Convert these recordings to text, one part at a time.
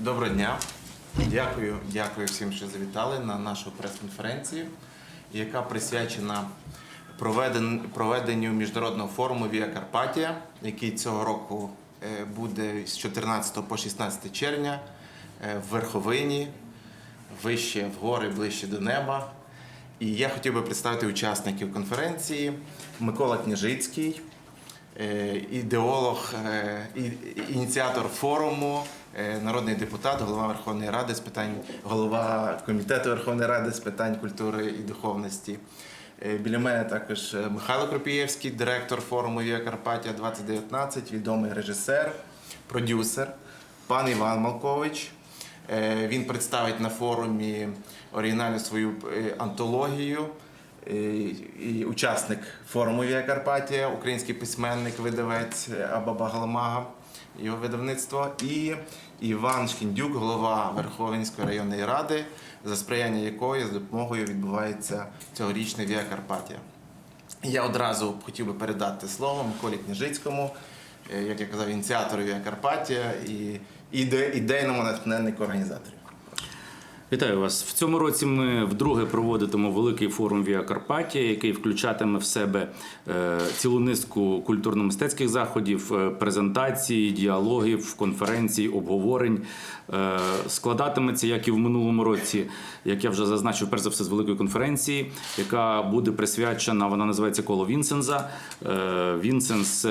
Доброго дня. Дякую, дякую всім, що завітали на нашу прес-конференцію, яка присвячена проведен- проведенню міжнародного форуму Віа Карпатія, який цього року е, буде з 14 по 16 червня е, в Верховині, вище в гори, ближче до неба. І я хотів би представити учасників конференції Микола Княжицький, ідеолог, е, ініціатор форуму, е, народний депутат, голова Верховної Ради з питань, голова комітету Верховної Ради з питань культури і духовності. Е, Біля мене також е, Михайло Кропієвський, директор форуму Віа Карпатія 2019, відомий режисер, продюсер, пан Іван Малкович. Е, Він представить на форумі оригінальну свою е, антологію. Е, І учасник форуму Віа Карпатія, український письменник, видавець е, Абаба Галамага, його видавництво, і Іван Шкіндюк, голова Верховенської районної ради, за сприяння якої з допомогою відбувається цьогорічний Віа Карпатія. Я одразу хотів би передати слово Миколі Княжицькому, е, як я казав, ініціатору Віа Карпатія і ідейному натхненнику організаторів. Вітаю вас в цьому році. Ми вдруге проводитимо великий форум Віа Карпатія, який включатиме в себе е, цілу низку культурно-мистецьких заходів, е, презентацій, діалогів, конференцій, обговорень. Е, Складатиметься, як і в минулому році, як я вже зазначив, перш за все з великої конференції, яка буде присвячена. Вона називається Коло Вінсенза. Вінсенс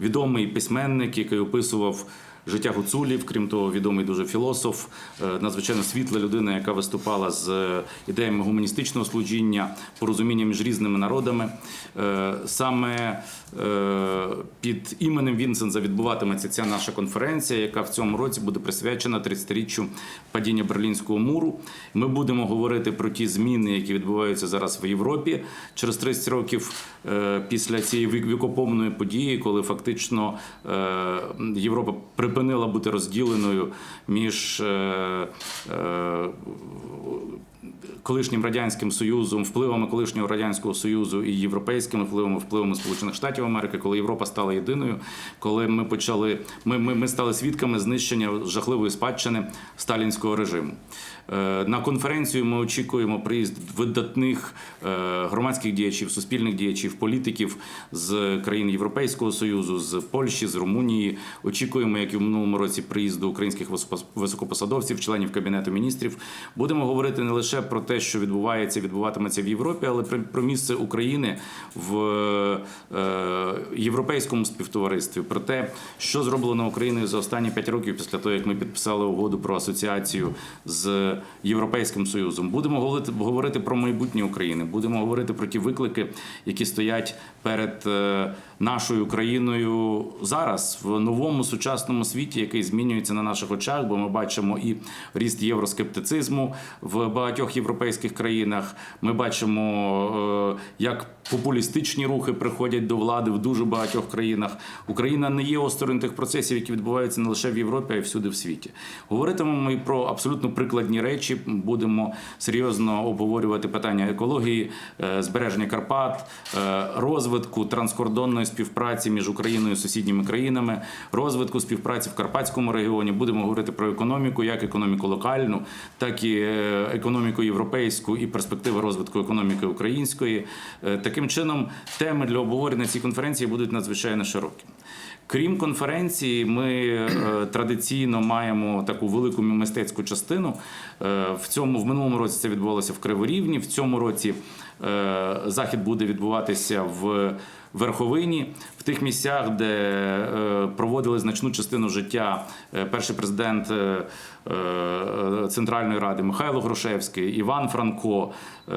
відомий письменник, який описував. Життя гуцулів, крім того, відомий дуже філософ, е, надзвичайно світла людина, яка виступала з е, ідеями гуманістичного служіння, порозуміння між різними народами. Е, Саме під іменем Вінсенза відбуватиметься ця наша конференція, яка в цьому році буде присвячена 30-річчю падіння Берлінського муру. Ми будемо говорити про ті зміни, які відбуваються зараз в Європі через 30 років після цієї вік- вікопомної події, коли фактично Європа припинила бути розділеною між е, е, колишнім радянським союзом, впливами колишнього радянського союзу і європейськими впливами, впливами Сполучених Штатів Америки, коли Європа стала єдиною, коли ми почали, ми, ми, ми стали свідками знищення жахливої спадщини сталінського режиму. Е, На конференцію ми очікуємо приїзд видатних е, громадських діячів, суспільних діячів, політиків з країн Європейського союзу, з Польщі, з Румунії. Очікуємо, як і в минулому році, приїзду українських високопос- високопосадовців, членів кабінету міністрів. Будемо говорити не лише про те, що відбувається, відбуватиметься в Європі, але про місце України в е, європейському співтоваристві, про те, що зроблено Україною за останні п'ять років після того, як ми підписали угоду про асоціацію з Європейським Союзом. Будемо говорити, про майбутнє України. Будемо говорити про ті виклики, які стоять перед е, нашою країною зараз в новому сучасному світі, який змінюється на наших очах, бо ми бачимо і ріст євроскептицизму в багатьох європейських країнах. Ми бачимо, е, як популістичні рухи приходять до влади в дуже багатьох країнах. Україна не є осторонь тих процесів, які відбуваються не лише в Європі, а й всюди в світі. Говоритимемо ми про абсолютно прикладні речі. Будемо серйозно обговорювати питання екології, е, збереження Карпат, е, розвитку транскордонної співпраці між Україною і сусідніми країнами, розвитку співпраці в Карпатському регіоні. Будемо говорити про економіку, як економіку локальну, так і е, економіку європейську і перспективи розвитку економіки української. Таким чином, теми для обговорення цій конференції будуть надзвичайно широкі. Крім конференції, ми е, традиційно маємо таку велику мистецьку частину. Е, в цьому в минулому році це відбувалося в Криворівні. В цьому році захід буде відбуватися в Верховині, в тих місцях, де е, проводили значну частину життя е, перший президент е, е, Центральної ради Михайло Грушевський, Іван Франко, е,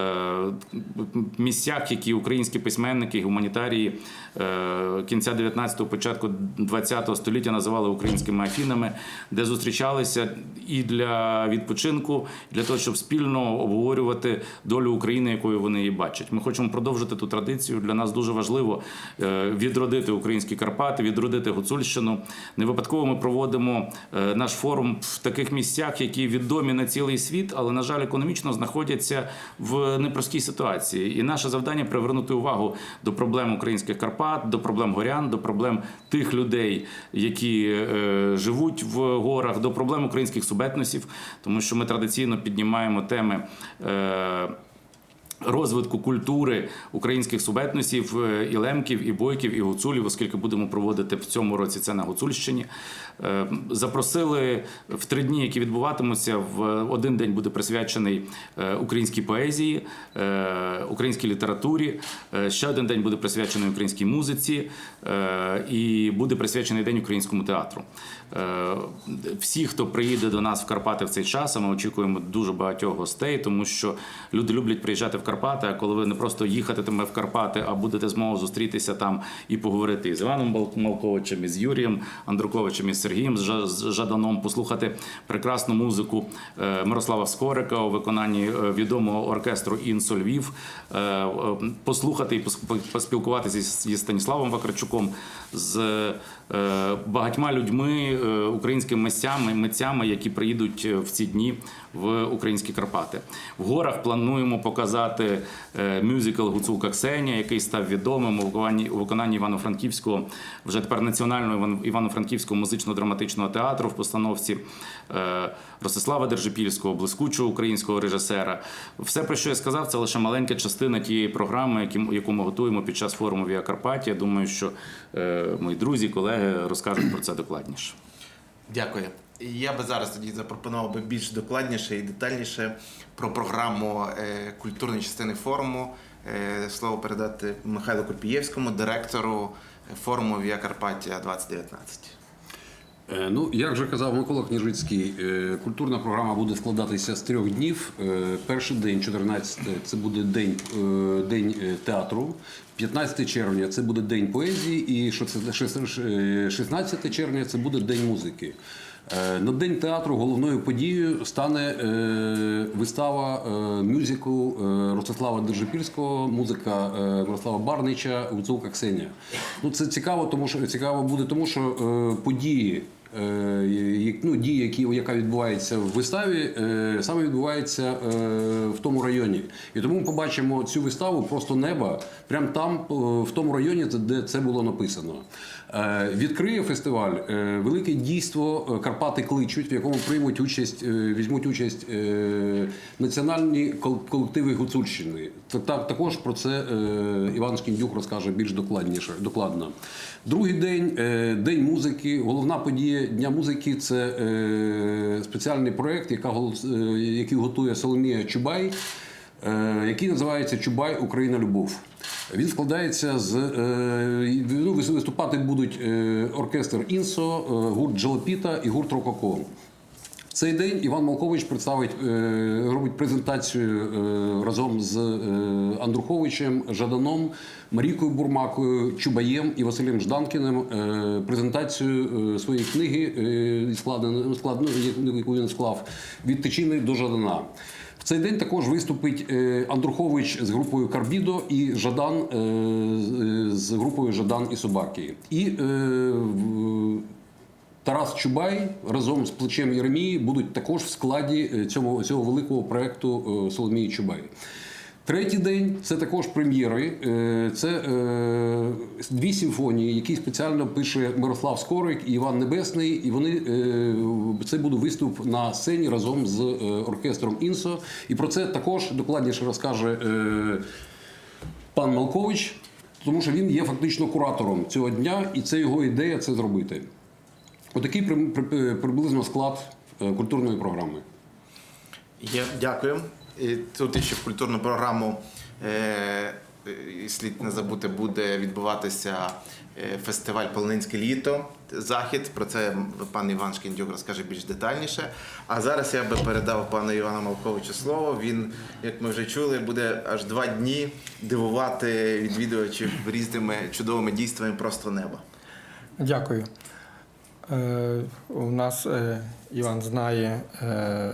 місцях, які українські письменники, гуманітарії е, кінця 19-го, початку 20-го століття називали українськими афінами, де зустрічалися і для відпочинку, і для того, щоб спільно обговорювати долю України, якою вони бачать. Ми хочемо продовжити ту традицію. Для нас дуже важливо е, відродити українські Карпати, відродити Гуцульщину. Не випадково ми проводимо е, наш форум в таких місцях, які відомі на цілий світ, але на жаль, економічно знаходяться в непростій ситуації. І наше завдання привернути увагу до проблем українських Карпат, до проблем горян, до проблем тих людей, які е, живуть в горах, до проблем українських субетносів, тому що ми традиційно піднімаємо теми. Розвитку культури українських субетносів, е, і лемків, і бойків, і гуцулів, оскільки будемо проводити в цьому році це на Гуцульщині. Е, Запросили в три дні, які відбуватимуться. В один день буде присвячений е, українській поезії, е, українській літературі. Ще один день буде присвячений українській музиці і буде присвячений день українському театру. Всі, хто приїде до нас в Карпати в цей час, ми очікуємо дуже багатьох гостей, тому що люди люблять приїжджати в Карпати. А коли ви не просто їхатиме в Карпати, а будете змогу зустрітися там і поговорити із Іваном Малковичем, із Юрієм Андруковичем, із Сергієм Жаданом, послухати прекрасну музику е, Мирослава Скорика у виконанні е, відомого оркестру Інсо Львів, е, послухати і пос- поспілкуватися зі Станіславом Вакарчуком, з багатьма людьми, е, українськими митцями, митцями, які приїдуть е, в ці дні в українські Карпати. В горах плануємо показати е, мюзикл Гуцулка Ксенія, який став відомим у виконанні, у виконанні Івано-Франківського, вже тепер національного Івано- Івано-Франківського музично-драматичного театру в постановці е, Ростислава Держипільського, блискучого українського режисера. Все, про що я сказав, це лише маленька частина тієї програми, яку ми готуємо під час форуму Віа Карпаті. Я думаю, що е, мої друзі, колеги розкажуть про це докладніше. Дякую. Я би зараз тоді запропонував би більш докладніше і детальніше про програму е, культурної частини форуму. Е, Слово передати Михайлу Копієвському, директору форуму Віа Карпатія 2019. Е, Ну, як вже казав Микола Княжицький, е, культурна програма буде складатися з трьох днів. Перший день, 14 це буде день, день театру. 15 червня це буде день поезії, і що це е, 16 червня це буде день музики. Е, На день театру головною подією стане е, вистава мюзикл е, Ростислава Держипільського, музика Мирослава Барнича, Гуцулка Ксенія. Ну це цікаво, тому що цікаво буде, тому що події. Е, Ну, дії, які, яка відбувається в виставі, е, саме відбувається е, в тому районі. І тому ми побачимо цю виставу просто неба, прямо там, в тому районі, де це було написано. Е, Відкриє фестиваль е, велике дійство е, Карпати кличуть, в якому приймуть участь, візьмуть участь національні колективи Гуцульщини. Та- та- Також про це Іван Шкіндюк розкаже більш докладніше. Докладно. Другий день день музики. Головна подія Дня музики це спеціальний проєкт, який готує Соломія Чубай який називається Чубай Україна Любов. Він складається з ну, виступати будуть е, оркестр Інсо, е, гурт Джалапіта і гурт Рококо. В цей день Іван Малкович представить, робить презентацію разом з Андруховичем, Жаданом, Марікою Бурмакою, Чубаєм і Василем Жданкіним презентацію своєї книги, яку він склав від Тичини до Жадана. В цей день також виступить е, Андрухович з групою Карбідо і Жадан е, з- з групою Жадан і Собаки. І е, Тарас Чубай разом з плечем Єремії будуть також в складі е, цього, цього великого проєкту е, Соломії Чубай. Третій день це також прем'єри. Е, Це е, дві симфонії, які спеціально пише Мирослав Скорик і Іван Небесний. І вони е, це буде виступ на сцені разом з оркестром Інсо. І про це також докладніше розкаже пан Малкович, тому що він є фактично куратором цього дня, і це його ідея це зробити. Отакий при- при- приблизно склад культурної програми. Я дякую. І тут ще в культурну програму е, е, слід не забути, буде відбуватися е, фестиваль Полонинське літо. Захід. Про це пан Іван Шкіндюк розкаже більш детальніше. А зараз я би передав пану Івану Малковичу слово. Він, як ми вже чули, буде аж два дні дивувати відвідувачів різними чудовими дійствами просто неба. Дякую. Е, у нас е, Іван знає, е,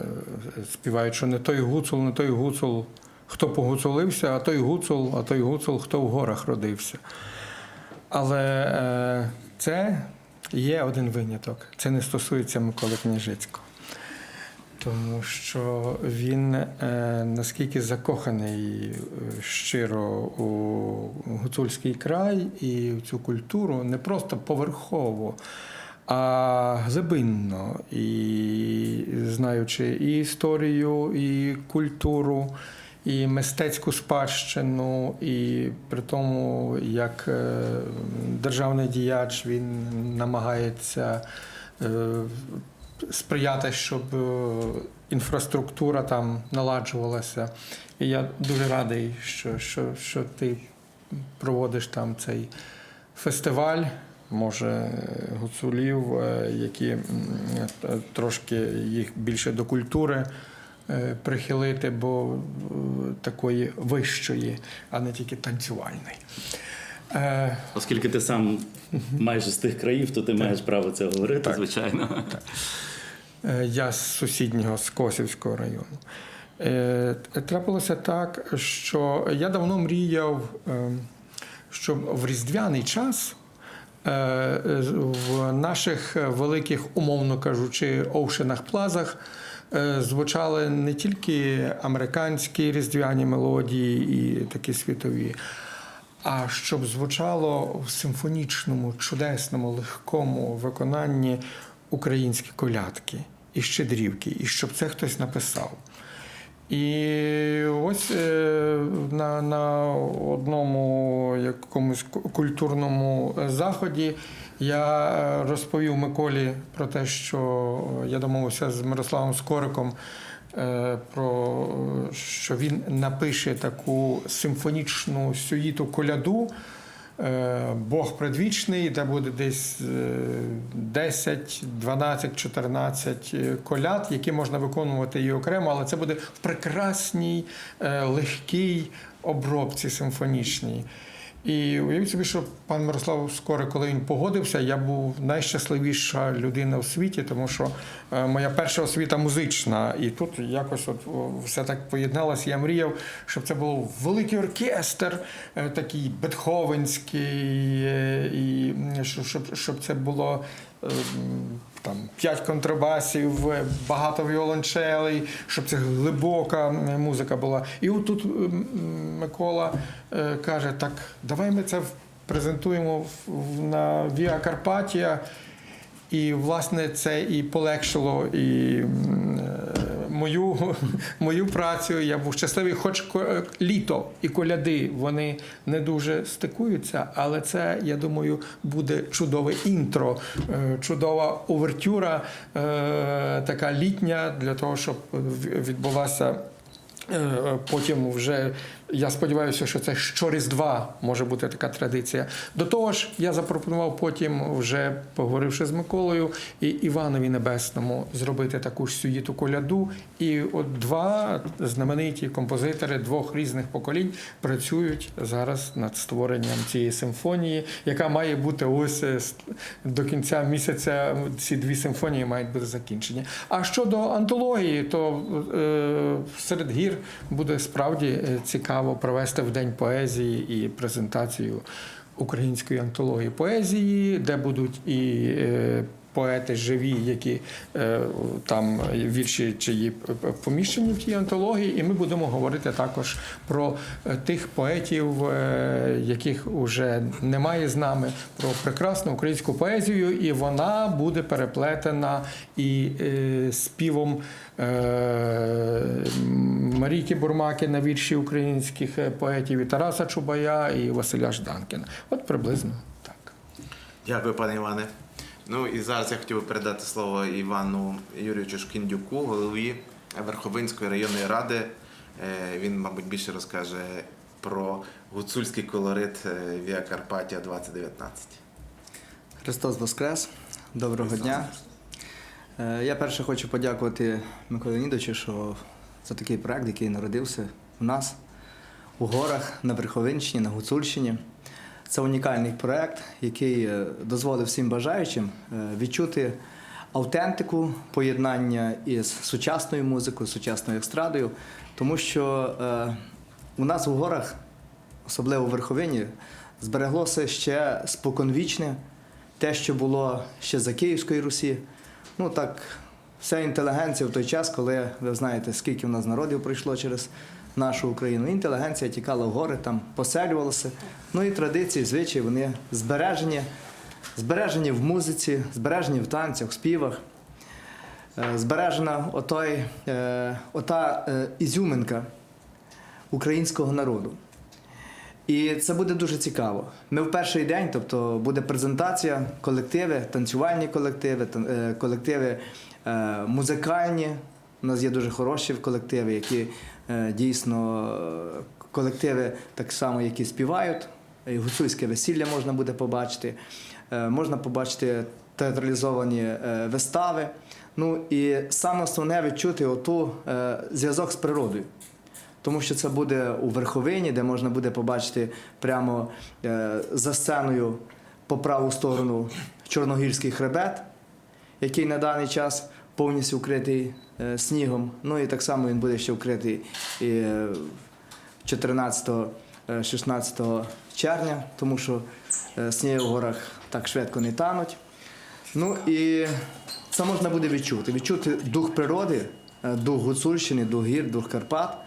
співають, що не той гуцул, не той гуцул хто погуцулився, а той гуцул, а той гуцул, хто в горах родився. Але це є один виняток. Це не стосується Миколи Княжицького. Тому що він наскільки закоханий щиро у гуцульський край і в цю культуру не просто поверхово, а глибинно, і знаючи і історію, і культуру, і мистецьку спадщину, і при тому, як е, державний діяч він намагається. е, сприяти, щоб е, інфраструктура там наладжувалася. І я дуже радий, що, що, що ти проводиш там цей фестиваль. Може, гуцулів, е, які трошки їх більше до культури е, прихилити, бо е, такої вищої, а не тільки танцювальної. Оскільки ти сам майже з тих країв, то ти маєш право це говорити, Так. звичайно. Е, Я з сусіднього з Косівського району. Трапилося так, що я давно мріяв, е, щоб в різдвяний час в наших великих, умовно кажучи, оушенах плазах е, звучали не тільки американські різдвяні мелодії і такі світові, а щоб звучало в симфонічному, чудесному, легкому виконанні українські колядки і щедрівки, і щоб це хтось написав. І ось е, на, на одному якомусь культурному заході я е, розповів Миколі про те, що я домовився з Мирославом Скориком е, про е, що він напише таку симфонічну сюїту коляду. е, Бог предвічний, де буде десь е, 10, 12, 14 коляд, які можна виконувати і окремо, але це буде в прекрасній, е, легкій обробці симфонічній. І уявіть собі, що пан Мирослав скоро, коли він погодився, я був найщасливіша людина в світі, тому що е, моя перша освіта музична, і тут якось от все так поєдналося. Я мріяв, щоб це був великий оркестр, е, такий бетховенський, е, і щоб, щоб, це було. Там п'ять контрабасів, багато віолончелей, щоб це глибока музика була. І от тут Микола каже: так, давай ми це презентуємо на Віа Карпатія. І, власне, це і полегшило і е, мою, мою працю. Я був щасливий, хоч літо і коляди вони не дуже стикуються, але це, я думаю, буде чудове інтро, е, чудова овертюра, е, така літня, для того, щоб відбулася. Потім вже я сподіваюся, що це щоріздва може бути така традиція. До того ж, я запропонував потім, вже поговоривши з Миколою, і Іванові Небесному зробити таку ж сюїту коляду. І от два знамениті композитори двох різних поколінь працюють зараз над створенням цієї симфонії, яка має бути ось е, до кінця місяця. Ці дві симфонії мають бути закінчені. А щодо антології, то е, серед гір буде справді е, цікаво провести в день поезії і презентацію української антології поезії, де будуть і е, поети живі, які е, там вірші чиї поміщені в тій антології, і ми будемо говорити також про е, тих поетів, е, яких вже немає з нами, про прекрасну українську поезію, і вона буде переплетена і співом. Марійки Бурмаки на вірші українських поетів і Тараса Чубая, і Василя Жданкіна. От приблизно так. Дякую, пане Іване. Ну і зараз я хотів би передати слово Івану Юрійовичу Шкіндюку, голові Верховинської районної ради. Е, Він, мабуть, більше розкаже про гуцульський колорит е, Віа Карпатія 2019. Христос Воскрес! Доброго дня! Е, Я перше хочу подякувати Миколі Леонідовичу, що за такий проект, який народився у нас у горах на Верховинщині, на Гуцульщині. Це унікальний проект, який е, дозволив всім бажаючим е, відчути автентику поєднання із сучасною музикою, сучасною естрадою, тому що е, у нас у горах, особливо в верховині, збереглося ще споконвічне, те, що було ще за Київської Русі. Ну так, вся інтелігенція в той час, коли ви знаєте, скільки в нас народів пройшло через нашу Україну. Інтелігенція тікала в гори, там поселювалася. Ну і традиції, звичаї, вони збережені, збережені в музиці, збережені в танцях, в співах. Е, Збережена отой, е, ота е, ізюминка українського народу. І це буде дуже цікаво. Ми в перший день, тобто буде презентація, колективи, танцювальні колективи, колективи музикальні. У нас є дуже хороші колективи, які е, дійсно е, колективи так само, які співають. Гуцульське весілля можна буде побачити. Е, Можна побачити театралізовані е, вистави. Ну і саме основне відчути оту е, зв'язок з природою. Тому що це буде у верховині, де можна буде побачити прямо е, за сценою по праву сторону Чорногірський хребет, який на даний час повністю вкритий е, снігом. Ну і так само він буде ще вкритий і, е, 14-16 червня, тому що е, сніги в горах так швидко не тануть. Ну і це можна буде відчути. Відчути дух природи, е, дух Гуцульщини, дух гір, дух Карпат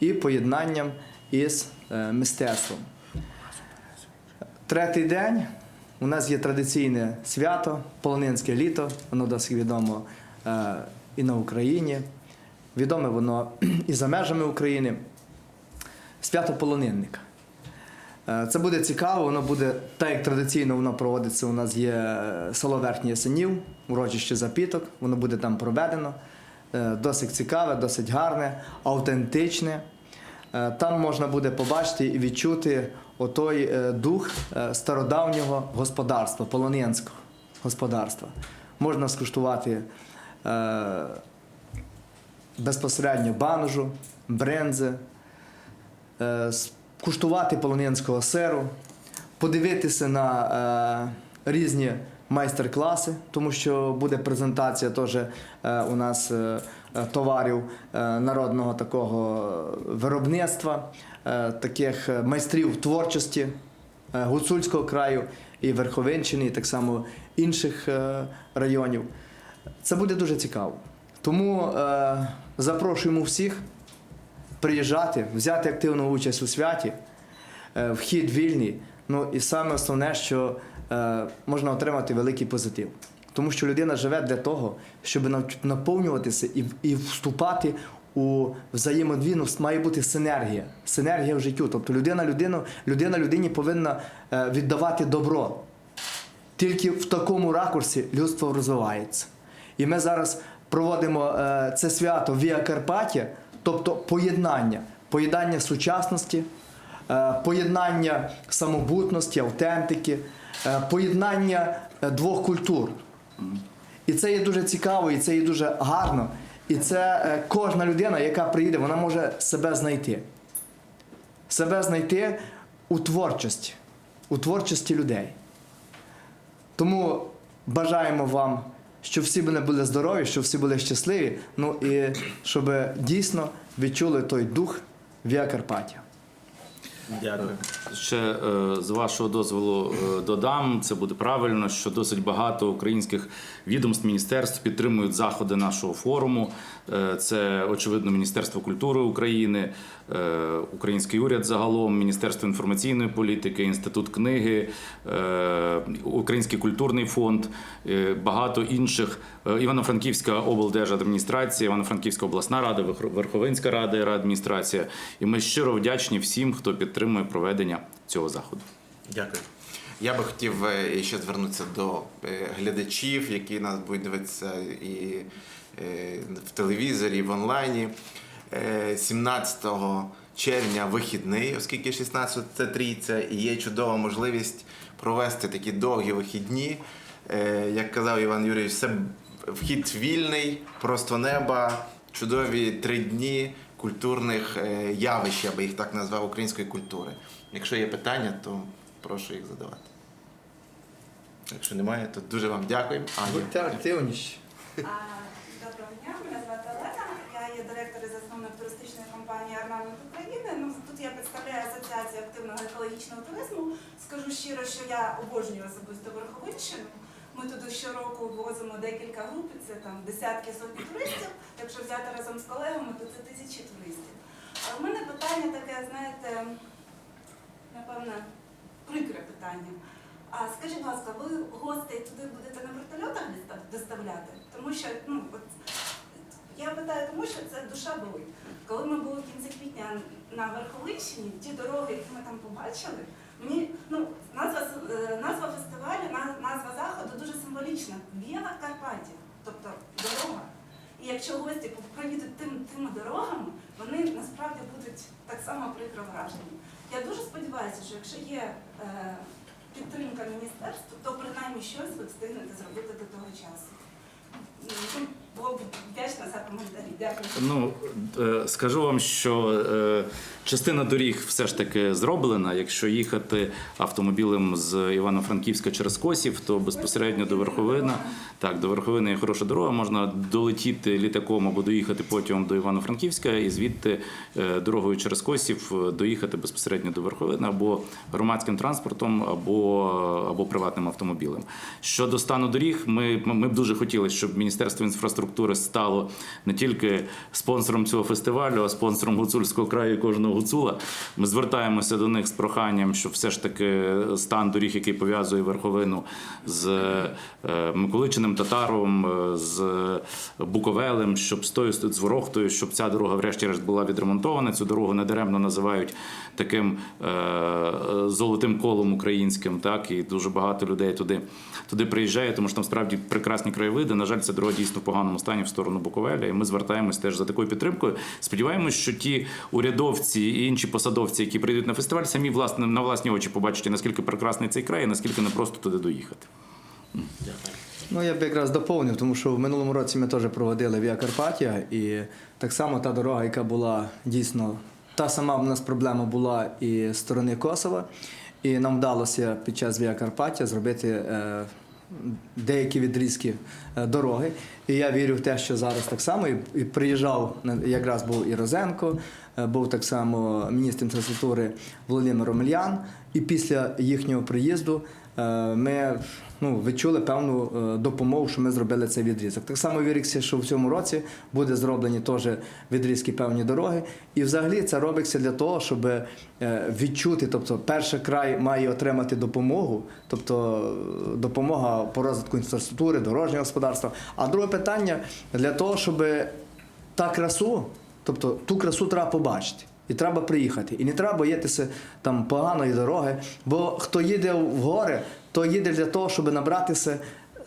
і поєднанням із е, мистецтвом. Третій день у нас є традиційне свято, полонинське літо, воно досить відомо е, і на Україні. Відоме воно і за межами України. Свято полонинника. Е, Це буде цікаво, воно буде так, як традиційно воно проводиться. У нас є е, село Верхній Ясенів, урочище Запіток, воно буде там проведено. Е, Досить цікаве, досить гарне, автентичне. Е, Там можна буде побачити і відчути отой е, дух е, стародавнього господарства, полонянського господарства. Можна скуштувати е, безпосередньо баножу, брензи, е, скуштувати полонянського сиру, подивитися на е, різні майстер-класи, тому що буде презентація теж е, у нас е, е, товарів е, народного такого виробництва, е, таких е, майстрів творчості е, Гуцульського краю і Верховинщини, і так само інших е, районів. Це буде дуже цікаво. Тому е, запрошуємо всіх приїжджати, взяти активну участь у святі, е, вхід вільний. Ну і саме основне, що е, можна отримати великий позитив. Тому що людина живе для того, щоб наповнюватися і, і вступати у взаємодвіну, має бути синергія, синергія в життю. Тобто людина, людину, людина людині повинна е, віддавати добро. Тільки в такому ракурсі людство розвивається. І ми зараз проводимо е, це свято Віа Карпаття, тобто поєднання, поєднання сучасності, е, поєднання самобутності, автентики, е, поєднання двох культур. І це є дуже цікаво, і це є дуже гарно. І це кожна людина, яка приїде, вона може себе знайти. Себе знайти у творчості, у творчості людей. Тому бажаємо вам, щоб всі вони були здорові, щоб всі були щасливі, ну і щоб дійсно відчули той дух Віа Карпаття. Дякую. Ще е, з вашого дозволу е, додам, це буде правильно, що досить багато українських відомств, міністерств підтримують заходи нашого форуму. Е, Це очевидно Міністерство культури України, Український уряд загалом, Міністерство інформаційної політики, Інститут книги, Український культурний фонд, багато інших. Івано-Франківська облдержадміністрація, Івано-Франківська обласна рада, Верх- Верховинська рада адміністрація. І ми щиро вдячні всім, хто підтримує проведення цього заходу. Дякую. Я би хотів е, ще звернутися до е, глядачів, які нас будуть дивитися і е, в телевізорі, і в онлайні. Е, 17 червня вихідний, оскільки 16 це трійця, і є чудова можливість провести такі довгі вихідні. Як казав Іван Юрійович, це вхід вільний, просто неба, чудові три дні культурних е, явищ, я би їх так назвав, української культури. Якщо є питання, то прошу їх задавати. Якщо немає, то дуже вам дякуємо. Аня. Будьте активніші. Доброго дня, мене звати Олена. Я є директор і засновник туристичної компанії Орнамент України. Ну тут тут я представляю Асоціацію активного екологічного туризму. Скажу щиро, що я обожнюю особисто Верховинщину. Ми туди щороку возимо декілька груп, це там десятки сотні туристів. Якщо взяти разом з колегами, то це тисячі туристів. А в мене питання таке, знаєте, напевне, прикре питання. А скажіть, будь ласка, ви гостей туди будете на вертольотах доста- доставляти? Тому що, ну, от, я питаю, тому що це душа болить. Коли ми були в кінці квітня на Верховинщині, ті дороги, які ми там побачили, мені ну, назва, е, назва фестивалю, назва заходу дуже символічна. Віла Карпатія, тобто дорога. І якщо гості проїдуть тим, тими дорогами, вони насправді будуть так само прикро вражені. Я дуже сподіваюся, що якщо є е, підтримка міністерства, то принаймні щось ви встигнете зробити до того часу. Ну, Було б вдячна за коментарі. Дякую. Ну е, скажу вам, що е, частина доріг все ж таки зроблена. Якщо їхати автомобілем з Івано-Франківська через Косів, то безпосередньо до Верховина. Так, до Верховини є хороша дорога. Можна долетіти літаком або доїхати потягом до Івано-Франківська, і звідти е, дорогою через Косів доїхати безпосередньо до Верховини або громадським транспортом, або, або приватним автомобілем. Щодо стану доріг, ми, ми б дуже хотіли, щоб Міністерство інфраструктури стало не тільки спонсором цього фестивалю, а спонсором гуцульського краю і кожного гуцула. Ми звертаємося до них з проханням, щоб все ж таки стан доріг, який пов'язує верховину з е, Миколичиним Татаровим, е, з Буковелем, щоб з тою з Ворохтою, щоб ця дорога, врешті-решт, була відремонтована. Цю дорогу недаремно називають таким е, золотим колом українським. Так і дуже багато людей туди, туди приїжджає, тому що там справді прекрасні краєвиди. На жаль, ця дорога дійсно в поганому стані в сторону Буковеля. І ми звертаємось теж за такою підтримкою. Сподіваємось, що ті урядовці і інші посадовці, які прийдуть на фестиваль, самі власне на власні очі побачать, наскільки прекрасний цей край, і наскільки не просто туди доїхати. Ну, я б якраз доповнив, тому що в минулому році ми теж проводили Віа Карпатія, і так само та дорога, яка була дійсно та сама в нас проблема була і з сторони Косова. І нам вдалося під час Віа Карпатія зробити е, деякі відрізки е, дороги. І я вірю в те, що зараз так само і, приїжджав на- якраз був і Розенко, е, був так само міністр інфраструктури Володимир Омельян. І після їхнього приїзду е, ми ну, відчули певну е, допомогу, що ми зробили цей відрізок. Так само віриться, що в цьому році буде зроблені теж відрізки певні дороги. І взагалі це робиться для того, щоб е, відчути, тобто перший край має отримати допомогу, тобто е, допомога по розвитку інфраструктури, дорожнього господарства. А друге питання для того, щоб та красу, тобто ту красу треба побачити. І треба приїхати. І не треба боятися там поганої дороги. Бо хто їде в гори, то їде для того, щоб набратися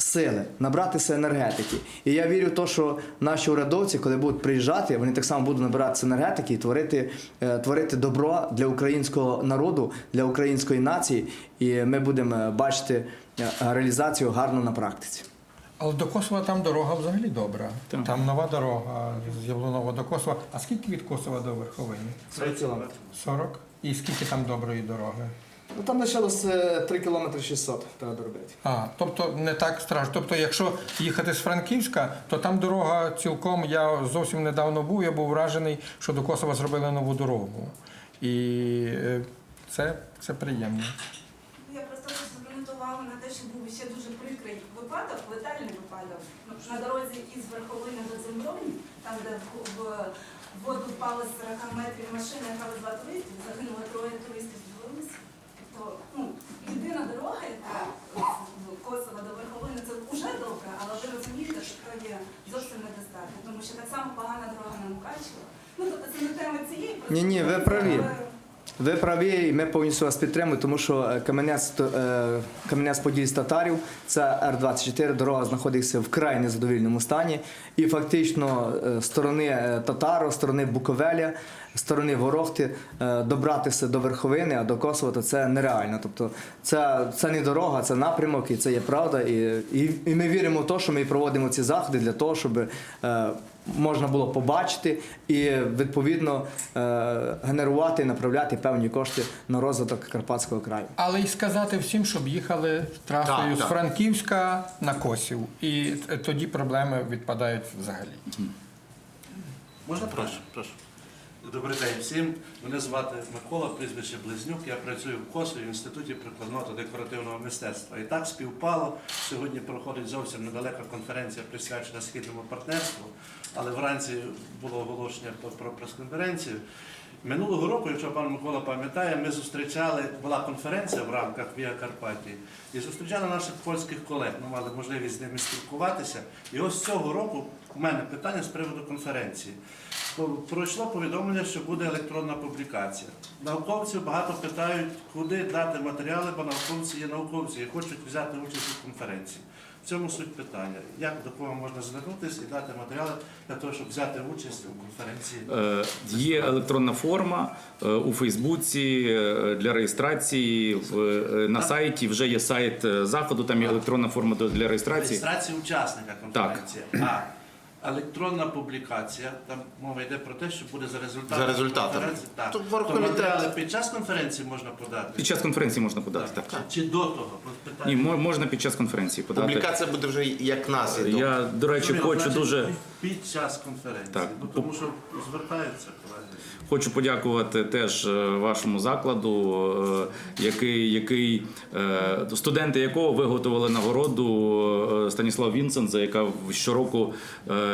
сили, набратися енергетики. І я вірю в те, що наші урядовці, коли будуть приїжджати, вони так само будуть набиратися енергетики і творити, е, творити добро для українського народу, для української нації. І ми будемо е, бачити е, реалізацію гарно на практиці. Але до Косова там дорога взагалі добра. Так. Там нова дорога з Яблунова до Косова. А скільки від Косова до Верховини? 40 кілометрів. 40? І скільки там доброї дороги? Ну там лишилося 3 кілометри 600 треба доробити. А, тобто не так страшно. Тобто, якщо їхати з Франківська, то там дорога цілком. Я зовсім недавно був, я був вражений, що до Косова зробили нову дорогу. І е, це, це приємно. Я просто хочу звернути увагу на те, що був ще дуже прикрий випадок, летальний випадок. Ну, На дорозі із Верховини до Землоні, там, де в, воду впали з 40 метрів машина, яка везла туристів, загинуло троє туристів з Білорусі. Тобто, ну, єдина дорога, яка з Косова до Верховини, це вже добре, але ви розумієте, що це є зовсім недостатньо, тому що так само погана дорога на Мукачево. Ну, тобто це не тема цієї Ні-ні, ви праві. Ви праві, і ми повністю вас підтримуємо, тому що е, Кам'янець, е, Кам'янець-Подільськ татарів це Р-24, дорога знаходиться в край незадовільному стані. І фактично е, сторони Татару, сторони Буковеля, сторони Ворохти добратися до Верховини, а до Косова, то це нереально. Тобто це, це не дорога, це напрямок, і це є правда. І, і, і ми віримо в те, що ми проводимо ці заходи для того, щоб можна було побачити і відповідно е, генерувати і направляти певні кошти на розвиток Карпатського краю. Але й сказати всім, щоб їхали трасою Так, з так. Франківська на Косів. І тоді проблеми відпадають взагалі. Можна прошу, прошу. Добрий день всім. Мене звати Микола, прізвище Близнюк. Я працюю в КОСу в інституті прикладного та декоративного мистецтва. І так співпало. Сьогодні проходить зовсім недалека конференція, присвячена східному партнерству. Але вранці було оголошення про- прес-конференцію. Минулого року, якщо пан Микола пам'ятає, ми зустрічали, була конференція в рамках Віа Карпатії, і зустрічали наших польських колег. Ми мали можливість з ними спілкуватися. І ось цього року у мене питання з приводу конференції. Пройшло повідомлення, що буде електронна публікація. Науковці багато питають, куди дати матеріали, бо науковці є науковці і хочуть взяти участь у конференції. В цьому суть питання. Як до кого можна звернутися і дати матеріали для того, щоб взяти участь у конференції? Е, Є електронна форма е, у Фейсбуці е, для реєстрації. На сайті вже є сайт заходу, там є електронна форма для реєстрації. Реєстрація учасника конференції. А електронна публікація, там мова йде про те, що буде за результатами. За результатами. конференції. Так. То То оргкомітет. матеріали під час конференції можна подати. Під час конференції можна подати. Так. Чи, чи до того? Питання. Ні, мо- можна під час конференції подати. Публікація буде вже як наслідок. Я, до речі, Ні, хочу значить, дуже. під час конференції. Так. Ну, тому що звертаються колеги. Хочу подякувати теж е, вашому закладу, е, який, який е, студенти якого виготовили нагороду Станіслав Вінсенза, яка щороку,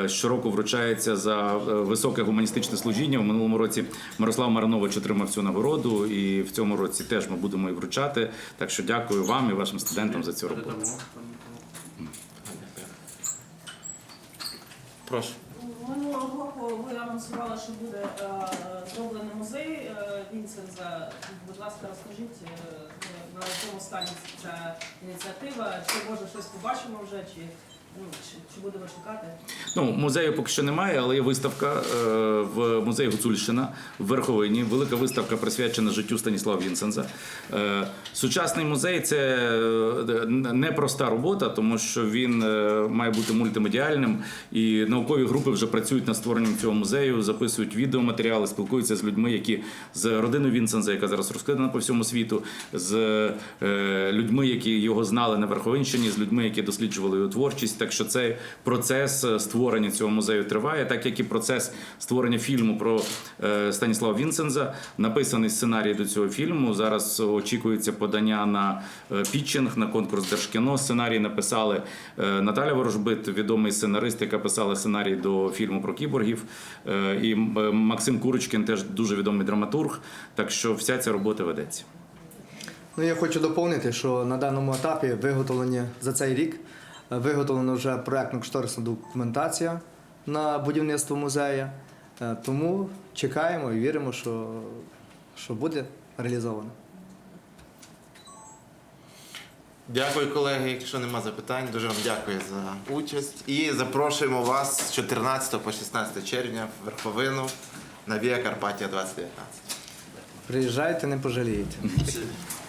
щороку вручається за високе гуманістичне служіння. У минулому році Мирослав Маринович отримав цю нагороду, і в цьому році теж ми будемо і вручати. Так що дякую вам і вашим студентам за цю роботу. Прошу. Минулого року ви анонсували, що буде зроблений музей е, Вінсенза. Будь ласка, розкажіть, е, на якому стані ця ініціатива, чи може щось побачимо вже, чи, чи, будемо чекати? Ну, музею поки що немає, але є виставка е, в музеї Гуцульщина в Верховині. Велика виставка присвячена життю Станіслава Вінсенза. Е, Сучасний музей це е, непроста робота, тому що він має бути мультимедіальним, і наукові групи вже працюють над створенням цього музею, записують відеоматеріали, спілкуються з людьми, які з родиною Вінсенза, яка зараз розкидана по всьому світу, з людьми, які його знали на Верховинщині, з людьми, які досліджували його творчість. Так що цей процес е, створення цього музею триває, так як і процес створення фільму про е, Станіслава Вінсенза. Написаний сценарій до цього фільму. Зараз очікується подання на е, пітчинг, на конкурс Держкіно. Сценарій написали Наталя Ворожбит, відомий сценарист, яка писала сценарій до фільму про кіборгів. І Максим Курочкін теж дуже відомий драматург. Так що вся ця робота ведеться. Ну, я хочу доповнити, що на даному етапі виготовлені за цей рік виготовлена вже проєктно-кошторисна документація на будівництво музею. Е, Тому чекаємо і віримо, що, що буде реалізовано. Дякую, колеги. Якщо нема запитань, дуже вам дякую за участь. І запрошуємо вас з 14 по 16 червня в Верховину на Віа Карпатія 2019. Приїжджайте, не пожалієте.